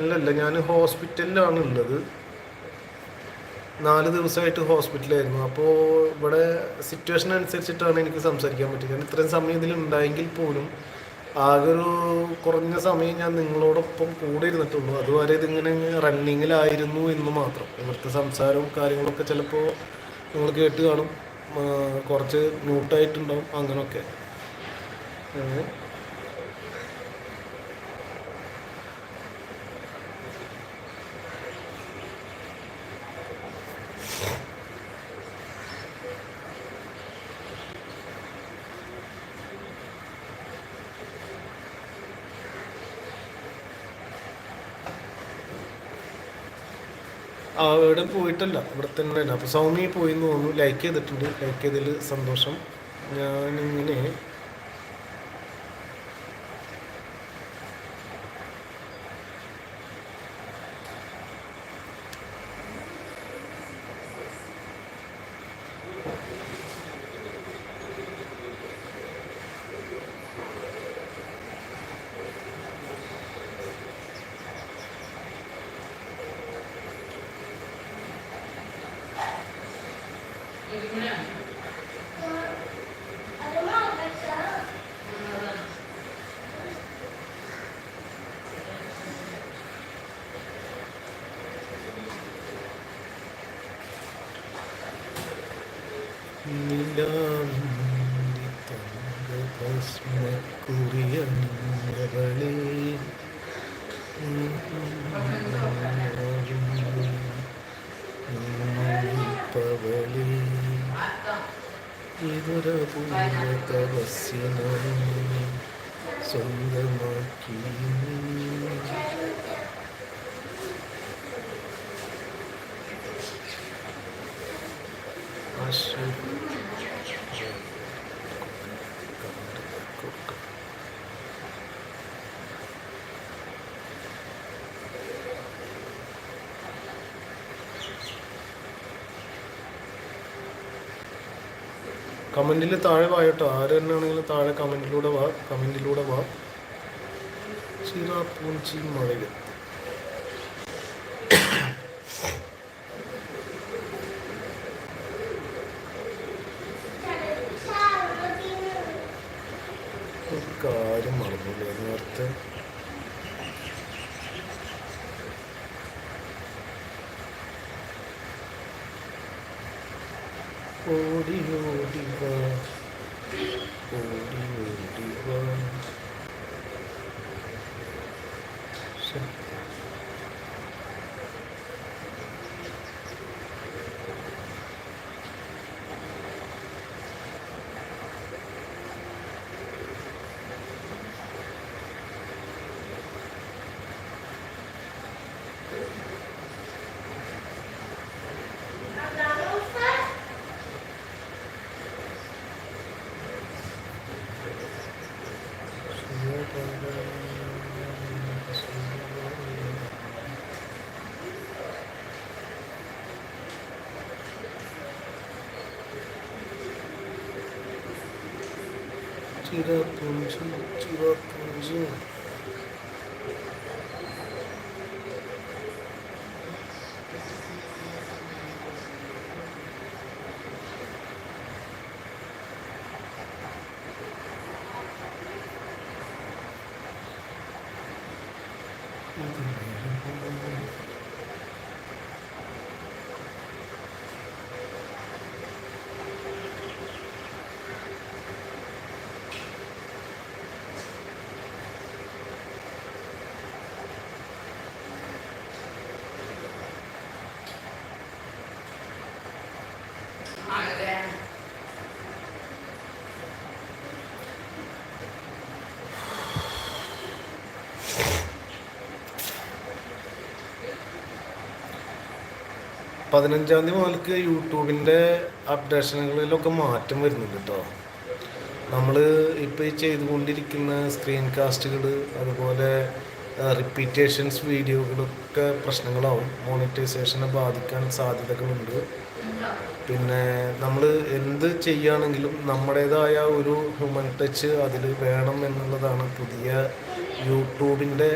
അല്ലല്ല ഞാൻ ഹോസ്പിറ്റലിലാണ് ഉള്ളത്. നാല് ദിവസമായിട്ട് ഹോസ്പിറ്റലായിരുന്നു. അപ്പോൾ ഇവിടെ സിറ്റുവേഷൻ അനുസരിച്ചിട്ടാണ് എനിക്ക് സംസാരിക്കാൻ പറ്റിയത്. ഞാൻ ഇത്രയും സമയം ഇതിൽ ഉണ്ടായെങ്കിൽ പോലും ആകെ ഒരു കുറഞ്ഞ സമയം ഞാൻ നിങ്ങളോടൊപ്പം കൂടെ ഇരുന്നിട്ടുള്ളൂ. അതുവരെ ഇതിങ്ങനെ റണ്ണിങ്ങിലായിരുന്നു എന്ന് മാത്രം. ഇവിടുത്തെ സംസാരവും കാര്യങ്ങളൊക്കെ ചിലപ്പോൾ നിങ്ങൾ കേട്ട് കാണും. കുറച്ച് മ്യൂട്ടായിട്ടുണ്ടാവും അങ്ങനെയൊക്കെ ഇവിടെ പോയിട്ടല്ല. ഇവിടെ തന്നെ അപ്പോൾ സൗമി പോയി എന്ന് തോന്നുന്നു. ലൈക്ക് ചെയ്തിട്ടുണ്ട്. ലൈക്ക് ചെയ്തതിൽ സന്തോഷം. ഞാനിങ്ങനെ കുറിയണിയവളേ പവളേ ഇതൊരപൂർവ തപസ്യനായി സ്വന്തമാക്കി കമന്റിൽ താഴെ കേട്ടോ. ആര് തന്നെയാണെങ്കിലും താഴെ കമന്റിലൂടെ വാ. കമന്റിലൂടെ വാ. ചിറാപ്പൂഞ്ചി മഴയിൽ ഒരു കാര്യം മറന്നില്ലേ നേരത്തെ ഓടി ഓടി ഓടി ഓടി വാ. 찌라분지 찌라분지 Thank you. പതിനഞ്ചാം തീയതി മുതൽക്ക് യൂട്യൂബിന്റെ അപ്ഡേഷനുകളിലൊക്കെ മാറ്റം വരുന്നുണ്ട് കേട്ടോ. നമ്മൾ ഇപ്പോൾ ഈ ചെയ്തുകൊണ്ടിരിക്കുന്ന സ്ക്രീൻ കാസ്റ്റുകൾ അതുപോലെ റിപ്പീറ്റേഷൻസ് വീഡിയോകളൊക്കെ പ്രശ്നങ്ങളാവും. മോണിറ്റൈസേഷനെ ബാധിക്കാൻ സാധ്യതകളുണ്ട്. പിന്നെ നമ്മൾ എന്ത് ചെയ്യുകയാണെങ്കിലും നമ്മുടേതായ ഒരു ഹ്യൂമൻ ടച്ച് അതിൽ വേണം എന്നുള്ളതാണ് പുതിയ യൂട്യൂബിന്റെ